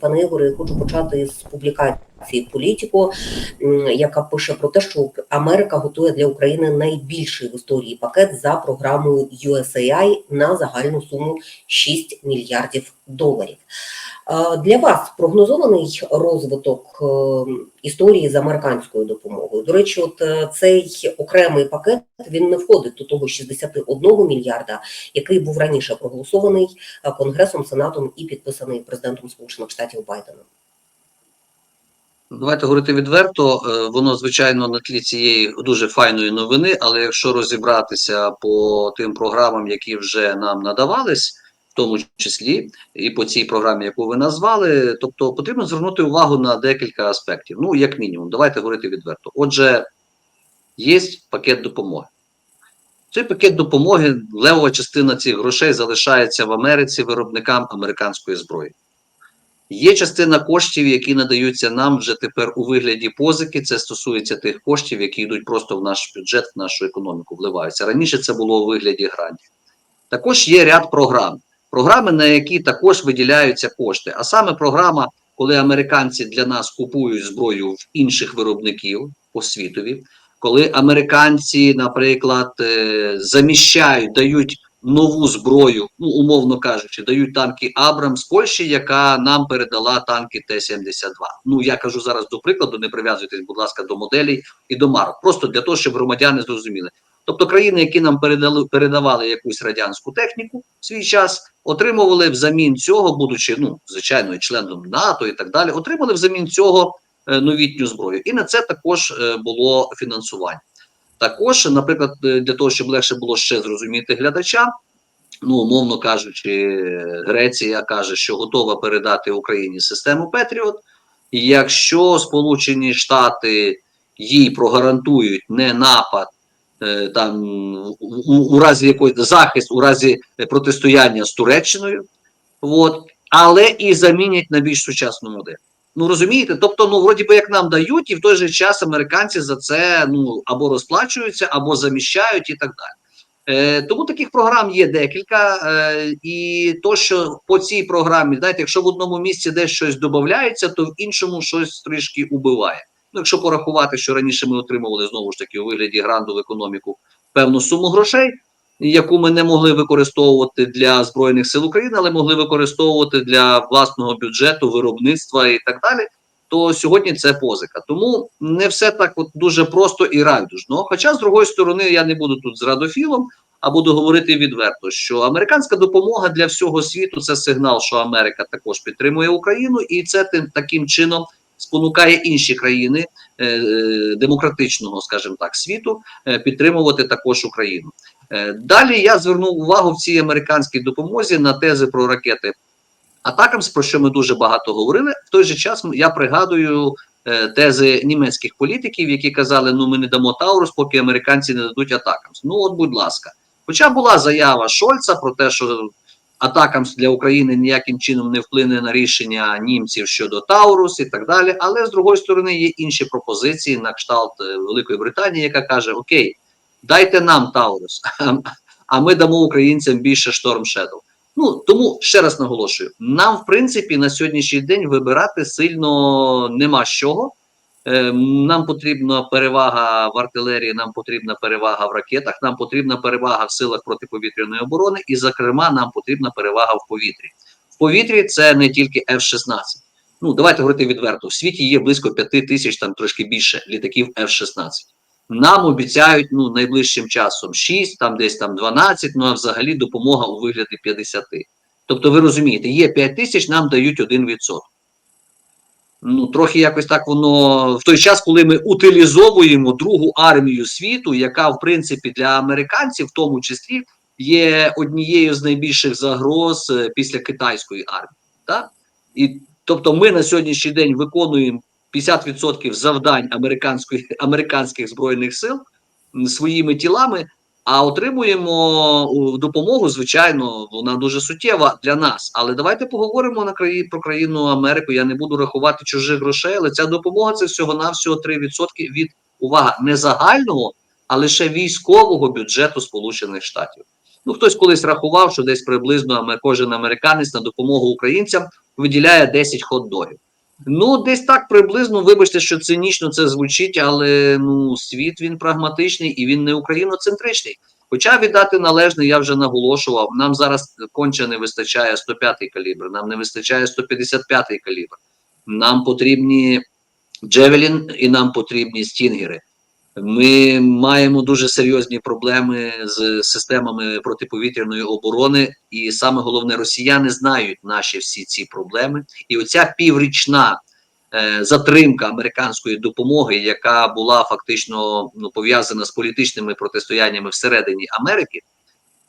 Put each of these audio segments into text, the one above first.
Пане Ігоре, хочу почати з публікації політико, яка пише про те, що Америка готує для України найбільший в історії пакет за програмою USAI на загальну суму 6 мільярдів доларів. Для вас прогнозований розвиток е, історії з американською допомогою. До речі, от е, цей окремий пакет він не входить до того 61 мільярда, який був раніше проголосований е, Конгресом, Сенатом і підписаний президентом Сполучених Штатів Байденом. Давайте говорити відверто. Воно звичайно на тлі цієї дуже файної новини. Але якщо розібратися по тим програмам, які вже нам надавались, тому числі і по цій програмі, яку ви назвали, тобто потрібно звернути увагу на декілька аспектів. Ну, як мінімум, давайте говорити відверто. Отже, є пакет допомоги. Цей пакет допомоги, левова частина цих грошей залишається в Америці виробникам американської зброї. Є частина коштів, які надаються нам вже тепер у вигляді позики. Це стосується тих коштів, які йдуть просто в наш бюджет, в нашу економіку, вливаються. Раніше це було у вигляді грантів. Також є ряд програм, програми, на які також виділяються кошти. А саме програма, коли американці для нас купують зброю в інших виробників по світові, коли американці, наприклад, е, заміщають, дають нову зброю, ну умовно кажучи, дають танки Абрам з Польщі, яка нам передала танки Т-72. Ну я кажу зараз до прикладу, не прив'язуйтесь, будь ласка, до моделей і до марок. Просто для того, щоб громадяни зрозуміли. Тобто країни, які нам передали передавали якусь радянську техніку в свій час, отримували взамін цього, будучи ну звичайно членом НАТО і так далі, отримали взамін цього е, новітню зброю. І на це також е, було фінансування. Також, наприклад, е, для того, щоб легше було ще зрозуміти глядача, ну умовно кажучи, Греція каже, що готова передати Україні систему Петріот. Якщо Сполучені Штати їй прогарантують не напад там у, у разі якоїсь захист, у разі протистояння з Туреччиною, от, але і замінять на більш сучасну модель. Ну розумієте, тобто, ну вроді би як нам дають, і в той же час американці за це ну або розплачуються, або заміщають, і так далі. Е, тому таких програм є декілька, е, і то, що по цій програмі, знаєте, якщо в одному місці десь щось додається, то в іншому щось трішки убиває. Ну, якщо порахувати, що раніше ми отримували знову ж таки у вигляді гранду в економіку певну суму грошей, яку ми не могли використовувати для збройних сил України, але могли використовувати для власного бюджету, виробництва і так далі. То сьогодні це позика. Тому не все так от дуже просто і райдужно. Хоча, з другої сторони, я не буду тут з радофілом, а буду говорити відверто, що американська допомога для всього світу це сигнал, що Америка також підтримує Україну, і це тим таким чином спонукає інші країни е, е, демократичного, скажімо так, світу е, підтримувати також Україну. Далі я звернув увагу в цій американській допомозі на тези про ракети Атакамс, про що ми дуже багато говорили. В той же час я пригадую тези німецьких політиків, які казали: ну ми не дамо Таурус, поки американці не дадуть Атакамс. Ну от, будь ласка. Хоча була заява Шольца про те, що Атакамс для України ніяким чином не вплине на рішення німців щодо Таурус і так далі. Але з другої сторони є інші пропозиції на кшталт е, Великої Британії, яка каже: Окей, дайте нам Таурус, а ми дамо українцям більше Шторм Shadow. Ну тому ще раз наголошую: нам, в принципі, на сьогоднішній день вибирати сильно нема з чого. Е, Нам потрібна перевага в артилерії, нам потрібна перевага в ракетах, нам потрібна перевага в силах протиповітряної оборони, і, зокрема, нам потрібна перевага в повітрі. В повітрі це не тільки F-16. Ну давайте говорити відверто. В світі є близько 5 тисяч, там трошки більше літаків F-16. Нам обіцяють ну найближчим часом 6, там десь там 12, ну а взагалі допомога у вигляді 50. Тобто, ви розумієте, є 5 тисяч, нам дають 1%. Ну, трохи якось так воно в той час, коли ми утилізовуємо другу армію світу, яка, в принципі, для американців, в тому числі, є однією з найбільших загроз е, після китайської армії. Так? І тобто, ми на сьогоднішній день виконуємо 50% завдань американської американських збройних сил своїми тілами, а отримуємо допомогу, звичайно, вона дуже суттєва для нас. Але давайте поговоримо на краї про країну Америку. Я не буду рахувати чужих грошей, але ця допомога це всього-навсього 3% від увага не загального, а лише військового бюджету Сполучених Штатів. Ну, хтось колись рахував, що десь приблизно кожен американець на допомогу українцям виділяє 10 хот-догів. Ну, десь так приблизно, вибачте, що цинічно це звучить, але ну, світ він прагматичний і він не україноцентричний. Хоча віддати належне, я вже наголошував, нам зараз конче не вистачає 105-й калібр, нам не вистачає 155-й калібр. Нам потрібні Джевелін і нам потрібні стінгери. Ми маємо дуже серйозні проблеми з системами протиповітряної оборони, і саме головне, росіяни знають наші всі ці проблеми. І оця піврічна е, затримка американської допомоги, яка була фактично ну, пов'язана з політичними протистояннями всередині Америки.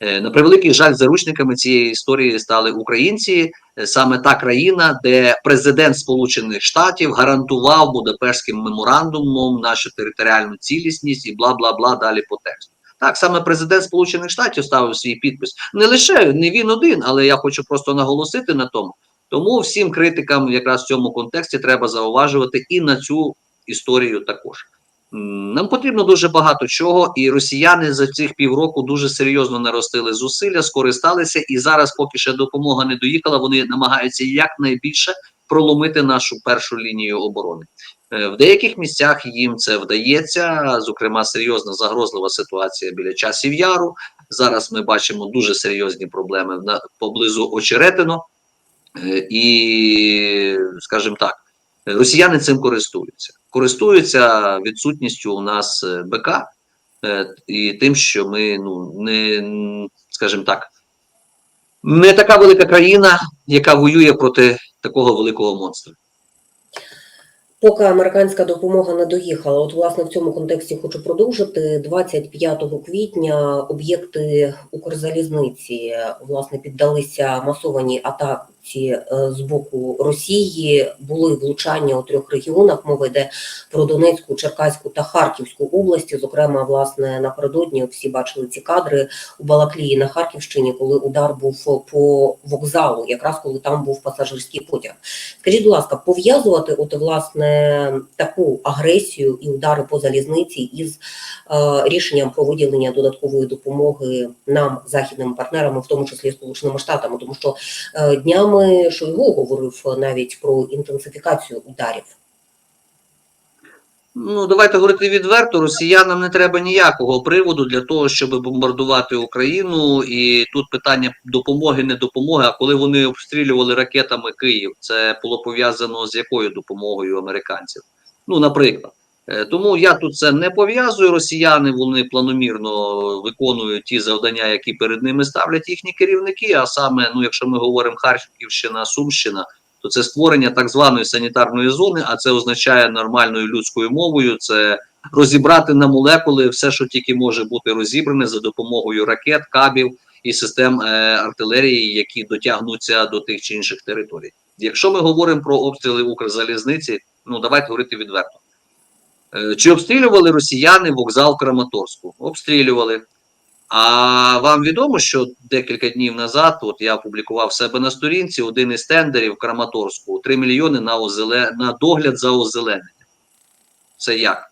Е, На превеликий жаль, заручниками цієї історії стали українці, е, саме та країна, де президент Сполучених Штатів гарантував Будапештським меморандумом нашу територіальну цілісність і бла бла бла далі по тексту. Так, саме президент Сполучених Штатів ставив свій підпис. Не лише не він один, але я хочу просто наголосити на тому. Тому всім критикам, якраз в цьому контексті, треба зауважувати і на цю історію також. Нам потрібно дуже багато чого, і росіяни за цих півроку дуже серйозно наростили зусилля, скористалися, і зараз, поки ще допомога не доїхала, вони намагаються якнайбільше проломити нашу першу лінію оборони. Е, В деяких місцях їм це вдається. Зокрема, серйозна загрозлива ситуація біля часів яру. Зараз ми бачимо дуже серйозні проблеми поблизу Очеретино, Е, і, скажімо так, росіяни цим користуються. Користуються відсутністю у нас е, БК е, і тим, що ми ну не скажімо так, не така велика країна, яка воює проти такого великого монстра. Поки американська допомога не доїхала, от власне в цьому контексті хочу продовжити. 25 квітня об'єкти Укрзалізниці власне піддалися масованій атаці е, з боку Росії. Були влучання у трьох регіонах. Мова йде про Донецьку, Черкаську та Харківську області. Зокрема, власне напередодні всі бачили ці кадри у Балаклії на Харківщині, коли удар був по вокзалу, якраз коли там був пасажирський потяг. Скажіть, будь ласка, пов'язувати от власне таку агресію і удари по залізниці із е, рішенням про виділення додаткової допомоги нам, західним партнерам, в тому числі Сполученими Штатами, тому що е, днями Шойгу говорив навіть про інтенсифікацію ударів. Ну, давайте говорити відверто. Росіянам не треба ніякого приводу для того, щоб бомбардувати Україну. І тут питання допомоги, не допомоги. А коли вони обстрілювали ракетами Київ, це було пов'язано з якою допомогою американців? Ну, наприклад. Е, Тому я тут це не пов'язую. Росіяни вони планомірно виконують ті завдання, які перед ними ставлять їхні керівники. А саме, ну, якщо ми говоримо Харківщина, Сумщина, то це створення так званої санітарної зони, а це означає нормальною людською мовою. Це розібрати на молекули все, що тільки може бути розібране за допомогою ракет, кабів і систем е, артилерії, які дотягнуться до тих чи інших територій. Якщо ми говоримо про обстріли Укрзалізниці, ну давайте говорити відверто. Е, Чи обстрілювали росіяни вокзал Краматорську? Обстрілювали. А вам відомо, що декілька днів назад, от я опублікував себе на сторінці один із тендерів Краматорську 3 мільйони на озеле... на догляд за озелененням. Це як?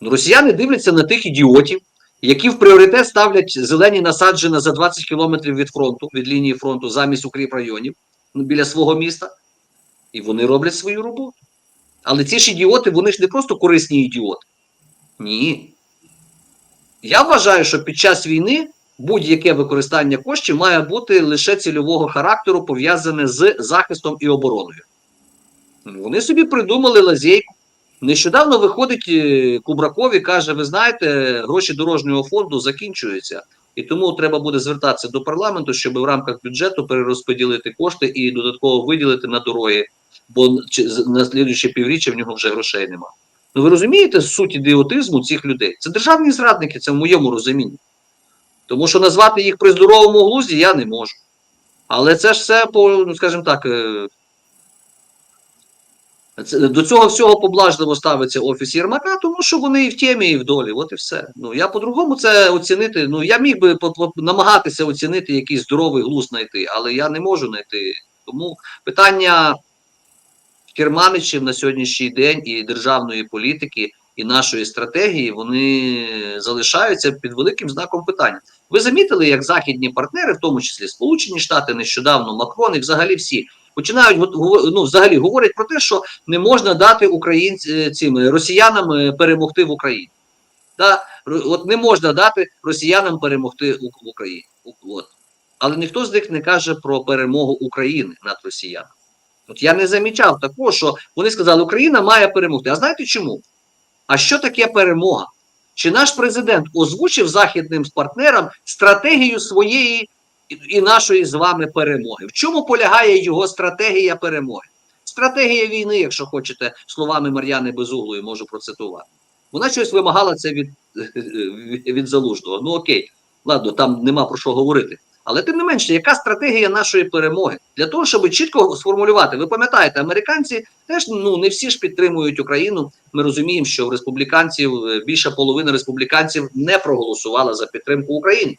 Ну, Росіяни дивляться на тих ідіотів, які в пріоритет ставлять зелені насадження за 20 кілометрів від фронту, від лінії фронту, замість укріпрайонів ну, біля свого міста. І вони роблять свою роботу. Але ці ж ідіоти, вони ж не просто корисні ідіоти. Ні. Я вважаю, що під час війни будь-яке використання коштів має бути лише цільового характеру, пов'язане з захистом і обороною. Вони собі придумали лазейку. Нещодавно виходить е, Кубраков і каже: ви знаєте, гроші дорожнього фонду закінчуються, і тому треба буде звертатися до парламенту, щоб в рамках бюджету перерозподілити кошти і додатково виділити на дороги, бо на слідуюче півріччя в нього вже грошей немає. Ну ви розумієте суть ідіотизму цих людей? Це державні зрадники, це в моєму розумінні. Тому що назвати їх при здоровому глузді я не можу. Але це ж все по, ну скажімо так. До цього всього поблажливо ставиться офіс Єрмака, тому що вони і в темі, і в долі. От і все. Ну я по-другому це оцінити. Ну я міг би намагатися оцінити якийсь здоровий глузд знайти, але я не можу знайти. Тому питання керманичів на сьогоднішній день і державної політики, і нашої стратегії вони залишаються під великим знаком питання. Ви замітили, як західні партнери, в тому числі Сполучені Штати, нещодавно Макрон і взагалі всі починають ну, взагалі говорять про те, що не можна дати українцям росіянам е, перемогти в Україні. Да? От не можна дати росіянам перемогти в Україні. От. Але ніхто з них не каже про перемогу України над росіянами. От я не замічав такого, що вони сказали, Україна має перемогти. А знаєте чому? А що таке перемога? Чи наш президент озвучив західним партнерам стратегію своєї і- нашої з вами перемоги? В чому полягає його стратегія перемоги? Стратегія війни, якщо хочете, словами Мар'яни Безуглої можу процитувати. Вона щось вимагала це від, від залужного. Ну окей, ладно, там нема про що говорити. Але тим не менше, яка стратегія нашої перемоги? Для того, щоб чітко сформулювати, ви пам'ятаєте, американці теж ну не всі ж підтримують Україну. Ми розуміємо, що в республіканців е, більша половина республіканців не проголосувала за підтримку України.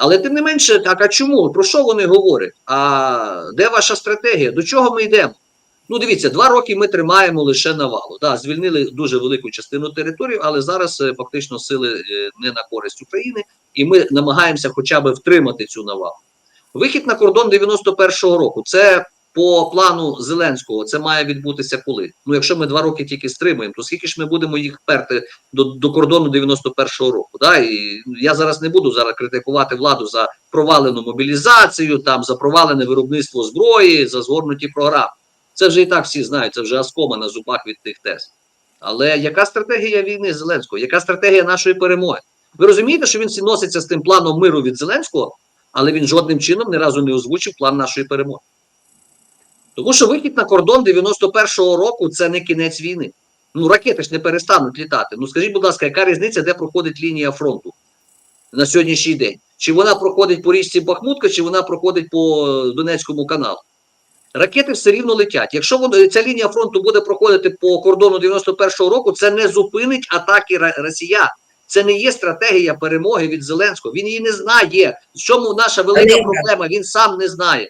Але тим не менше, так а чому? Про що вони говорять? А де ваша стратегія? До чого ми йдемо? Ну, дивіться, два роки ми тримаємо лише навалу. Да, звільнили дуже велику частину території, але зараз е, фактично сили е, не на користь України, і ми намагаємося хоча б втримати цю навалу. Вихід на кордон 91-го року. Це по плану Зеленського. Це має відбутися коли? Ну, якщо ми два роки тільки стримуємо, то скільки ж ми будемо їх перти до, до кордону 91-го року? Да? І я зараз не буду зараз критикувати владу за провалену мобілізацію, там за провалене виробництво зброї, за згорнуті програми. Це вже і так всі знають, це вже оскома на зубах від тих тез. Але яка стратегія війни Зеленського? Яка стратегія нашої перемоги? Ви розумієте, що він носиться з тим планом миру від Зеленського, але він жодним чином ні разу не озвучив план нашої перемоги. Тому що вихід на кордон 91-го року це не кінець війни. Ну, ракети ж не перестануть літати. Ну скажіть, будь ласка, яка різниця, де проходить лінія фронту на сьогоднішній день? Чи вона проходить по річці Бахмутка, чи вона проходить по е, Донецькому каналу? Ракети все рівно летять. Якщо воно- ця лінія фронту буде проходити по кордону 91-го року, це не зупинить атаки росіян. Це не є стратегія перемоги від Зеленського. Він її не знає. В чому наша велика проблема? Він сам не знає.